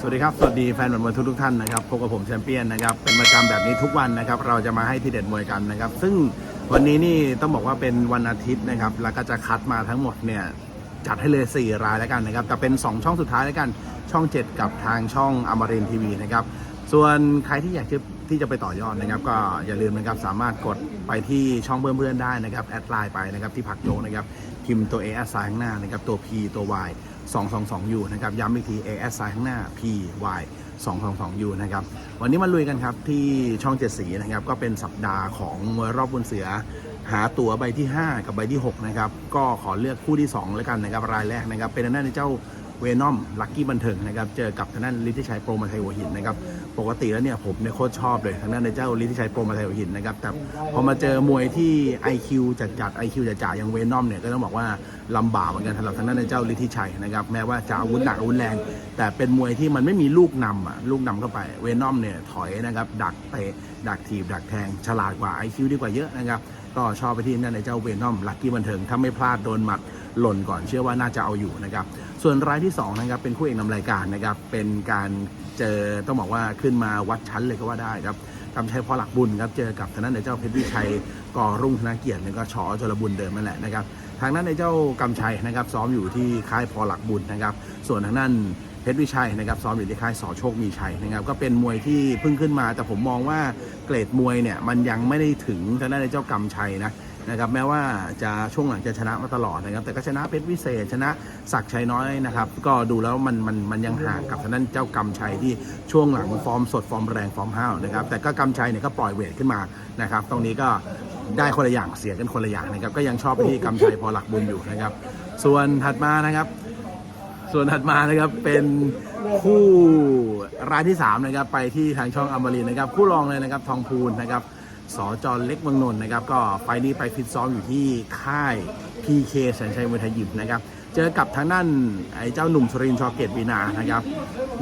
สวัสดีครับ สวัสดีแฟนบอลมวยทุกท่านนะครับพบกับผมแชมเปี้ยนนะครับ เป็นประจำแบบนี้ทุกวันนะครับ เราจะมาให้ที่เด็ดมวยกันนะครับ ซึ่งวันนี้นี่ต้องบอกว่าเป็นวันอาทิตย์นะครับ แล้วก็จะคัดมาทั้งหมดเนี่ยจัดให้เลย 4 รายแล้วกันนะครับ แต่เป็น 2 ช่องสุดท้ายแล้วกัน ช่อง 7 กับทางช่องอมรินทีวีนะครับ ส่วนใครที่อยากจะที่จะไปต่อยอดนะครับ ก็อย่าลืมนะครับสามารถกดไปที่ช่องเพื่อนๆได้นะครับแอดไลน์ไปนะครับที่ผักโยกนะครับพิมพ์ตัว A อดไซข้างหน้านะครับตัว P ตัว Y 222 U นะครับ ย้ำอีกที A แอดไซน์ข้างหน้า P Y 222 U นะครับ วันนี้มาลุยกันครับ ที่ช่องเจ็ดสีนะครับ ก็เป็นสัปดาห์ของมวยรอบบนเสือ หาตั๋วใบที่ 5 กับใบที่ 6 นะครับ ก็ขอเลือกคู่ที่ 2 แล้วกันนะครับ รายแรกนะครับ เป็นหน้านในเจ้า เวนอมลักกี้บันเทิงนะครับเจอกับทางด้านลิทธิชัยโปรมาไทยหัวหินนะครับปกติแล้วเนี่ยผมเนี่ยโคตรชอบเลยทางด้านในเจ้าลิทธิชัยโปรมาไทยหัวหินนะครับแต่พอมาเจอมวยที่ IQ จัดจัด IQ จัดจ่าอย่างเวนอมเนี่ยก็ต้องบอกว่าลำบากเหมือนกันสำหรับทางด้านในเจ้าลิทธิชัยนะครับแม้ว่าจะอาวุธหนักอาวุธแรง แต่เป็นมวยที่มันไม่มีลูกนำอะลูกนำเข้าไปเวนอมเนี่ยถอยนะครับดักเตะดักถีบดักแทงฉลาดกว่า IQ ดีกว่าเยอะนะครับ ก็ชอบไปที่นั่นในเจ้าเวนอมลักกี้บันเทิงถ้าไม่พลาดโดนหมัดหล่นก่อนเชื่อว่าน่าจะเอาอยู่นะครับ ส่วนรายที่สองนะครับเป็นคู่เอกนำรายการนะครับ เป็นการเจอต้องบอกว่าขึ้นมาวัดชั้นเลยก็ว่าได้ครับกำชัยพอหลักบุญครับเจอกับทางด้านในเจ้าเพชรวิชัยก่อรุ่งธนเกียรติแล้วก็ชอจรบุญเดิมนั่นแหละนะครับ ทางด้านในเจ้ากำชัยนะครับซ้อมอยู่ที่ค่ายพอหลักบุญนะครับ ส่วนทางด้าน ชรวิชัยนะครับซ้อมอยู่ที่ค่ายสอโชคมีชัยนะครับก็เป็นมวยที่เพิ่งขึ้นมา แต่ผมมองว่าเกรดมวยเนี่ยมันยังไม่ได้ถึงทางด้านเจ้ากำชัยนะนะครับแม้ว่าจะช่วงหลังจะชนะมาตลอดนะครับ แต่ก็ชนะเพชรวิเศษ ชนะศักชัยน้อยนะครับ ก็ดูแล้วมันมันมันยังห่างกับทางด้านเจ้ากำชัยที่ช่วงหลังฟอร์มสดฟอร์มแรงฟอร์มห้าวนะครับแต่ก็กำชัยเนี่ยก็ปล่อยเวทขึ้นมานะครับ ตรงนี้ก็ได้คนละอย่างเสียกันคนละอย่างนะครับก็ยังชอบไปที่กำชัยพอหลักบุญอยู่นะครับ ส่วนถัดมานะครับ ส่วนถัดมานะครับเป็นคู่รายที่3นะครับไปที่ทางช่องอมรินทร์นะครับ คู่รองเลยนะครับทองพูนนะครับสอจอเล็กเมืองนนท์นะครับ ก็ไฟนี้ไปฟิตซ้อมอยู่ที่ค่าย PK แสนชัยมวยไทยยิมนะครับ เจอกับทางด้านไอ้เจ้าหนุ่มสรินชอเกตวีนานะครับ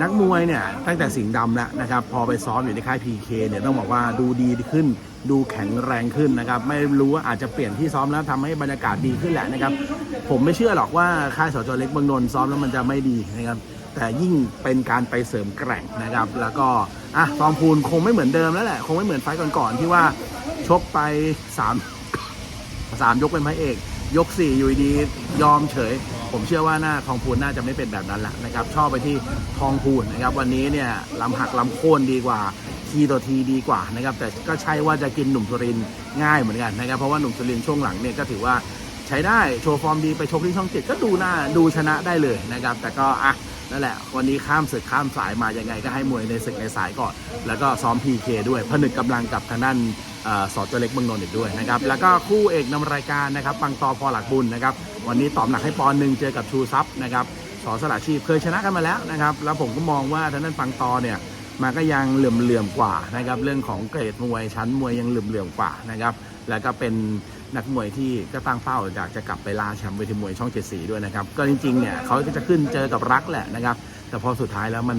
นักมวยเนี่ยตั้งแต่สิงห์ดำแล้วนะครับ พอไปซ้อมอยู่ในค่าย PK เนี่ยต้องบอกว่าดูดีขึ้น ดูแข็งแรงขึ้นนะครับ ไม่รู้ว่าอาจจะเปลี่ยนที่ซ้อมแล้วทำให้บรรยากาศดีขึ้นแหละนะครับ ผมไม่เชื่อหรอกว่าค่ายสจเล็กเมืองนนซ้อมแล้วมันจะไม่ดีนะครับแต่ยิ่งเป็นการไปเสริมแกร่งนะครับ แล้วก็อะทองพูนคงไม่เหมือนเดิมแล้วแหละ คงไม่เหมือนไฟก่อนๆที่ว่าชกไปสามสามยกเป็นพระเอก ยกสี่อยู่ดียอมเฉย ผมเชื่อว่าหน้าทองพูนน่าจะไม่เป็นแบบนั้นแหละนะครับ ชอบไปที่ทองพูนนะครับ วันนี้เนี่ยลำหักลำโค่นดีกว่า ทีต่อทีดีกว่านะครับแต่ก็ใช่ว่าจะกินหนุ่มสุรินง่ายเหมือนกันนะครับเพราะว่าหนุ่มสุรินช่วงหลังเนี่ยก็ถือว่าใช้ได้โชว์ฟอร์มดีไปชกที่ช่องเจ็ดก็ดูหน้าดูชนะได้เลยนะครับแต่ก็อะนั่นแหละ วันนี้ข้ามศึกข้ามสายมายังไงก็ให้มวยในศึกในสายก่อน แล้วก็ซ้อม PK ด้วยผนึกกำลังกับทางด้านเอ่อสอจเล็กเมืองนนท์อีกด้วยนะครับ แล้วก็คู่เอกนำรายการนะครับปังตอพอหลักบุญนะครับ วันนี้ตอบหนักให้ปอนหนึ่งเจอกับชูซับนะครับสอสละชีพเคยชนะกันมาแล้วนะครับ แล้วผมก็มองว่าทางด้านปังตอเนี่ย มันก็ยังเหลื่อมๆกว่านะครับเรื่องของเกรดมวยชั้นมวยยังเหลื่อมๆกว่านะครับแล้วก็เป็นนักมวยที่ก็ตั้งเป้าอยากจะกลับไปล่าแชมป์เวทีมวยช่องเจ็ดสีด้วยนะครับก็จริงๆเนี่ยเขาก็จะขึ้นเจอกับรักแหละนะครับแต่พอสุดท้ายแล้วมัน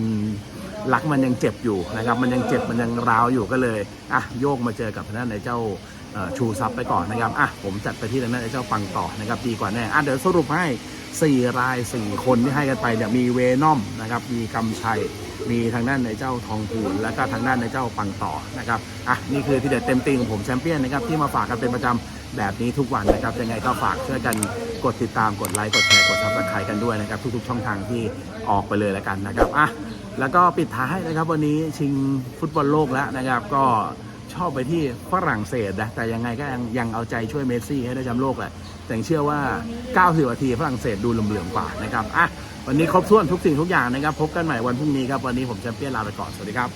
รักมันยังเจ็บอยู่นะครับมันยังเจ็บมันยังร้าวอยู่ก็เลยอะโยกมาเจอกับทางด้านในเจ้าชูซับไปก่อนนะครับอะผมจัดไปที่ทางด้านในเจ้าปังต่อนะครับดีกว่าแน่อะเดี๋ยวสรุปให้ 4 ราย 4 คนที่ให้กันไปเนี่ยมีเวนอมนะครับมีกำชัย มีทางด้านในเจ้าทองพูนแล้วก็ทางด้านในเจ้าปังต่อนะครับอะนี่คือที่เด็ดเต็มตีของผมแชมเปี้ยนนะครับที่มาฝากกันเป็นประจำแบบนี้ทุกวันนะครับยังไงก็ฝากช่วยกันกดติดตามกดไลค์กดแชร์กดซับสไครต์กันด้วยนะครับทุกๆช่องทางที่ออกไปเลยแล้วกันนะครับอะแล้วก็ปิดท้ายนะครับวันนี้ชิงฟุตบอลโลกแล้วนะครับ ก็ชอบไปที่ฝรั่งเศสนะแต่ยังไงก็ยังยังเอาใจช่วยเมสซี่ให้ได้แชมป์โลกแหละแต่เชื่อว่า 90นาทีฝรั่งเศสดูเหลื่อมๆกว่านะครับอะ วันนี้ครบถ้วนทุกสิ่งทุกอย่างนะครับ พบกันใหม่วันพรุ่งนี้ครับ วันนี้ผมแชมเปี้ยนลาไปก่อน สวัสดีครับ